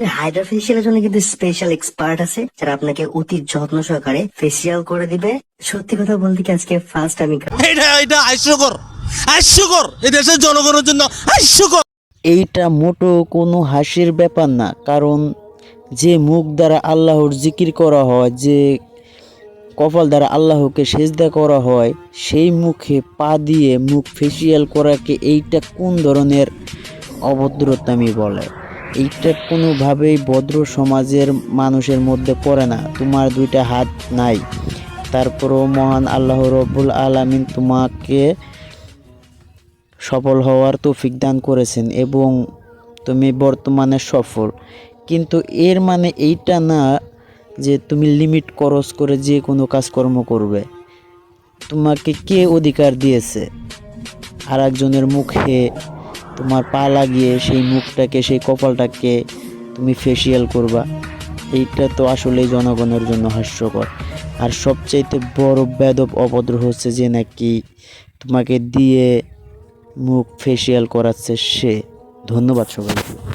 Hydra ফেসিয়ালের জন্য কিন্তু special expert আছে যারা আপনাকে অতি যত্ন সহকারে ফেসিয়াল করে দিবে। সত্যি কথা বলতে কি আজকে ফার্স্ট আমি এটা এটা হাস্যকর হাস্যকর। এই দেশের জনগণের জন্য হাস্যকর। এইটা মোটো কোনো হাসির ব্যাপার না কারণ যে মুখ দ্বারা আল্লাহর জিকির করা হয় যে কপাল দ্বারা আল্লাহকে সেজদা করা হয় সেই মুখে পা দিয়ে মুখ ফেসিয়াল করাকে এইটা কোন ধরনের অভদ্রতামি বলে? এইটা কোনোভাবেই ভদ্র সমাজের মানুষের মধ্যে পড়ে না। তোমার দুইটা হাত নাই। তারপরও মহান আল্লাহ রব্বুল আলামিন তোমাকে সফল হওয়ার তৌফিক দান করেছেন এবং তুমি বর্তমানে সফল। কিন্তু এর মানে এইটা না যে তুমি লিমিট খরচ করে যে কোনো কাজকর্ম করবে। তোমাকে কে অধিকার দিয়েছে? আর একজনের মুখে তোমার পা লাগিয়ে সেই মুখটাকে, সেই কপালটাকে তুমি ফেসিয়াল করবা। এইটা তো আসলেই জনগণের জন্য হাস্যকর। আর সবচাইতে বড় বেদব অভদ্র হচ্ছে যে নাকি তোমাকে দিয়ে মুখ ফেসিয়াল করাচ্ছে সে। ধন্যবাদ সবাইকে।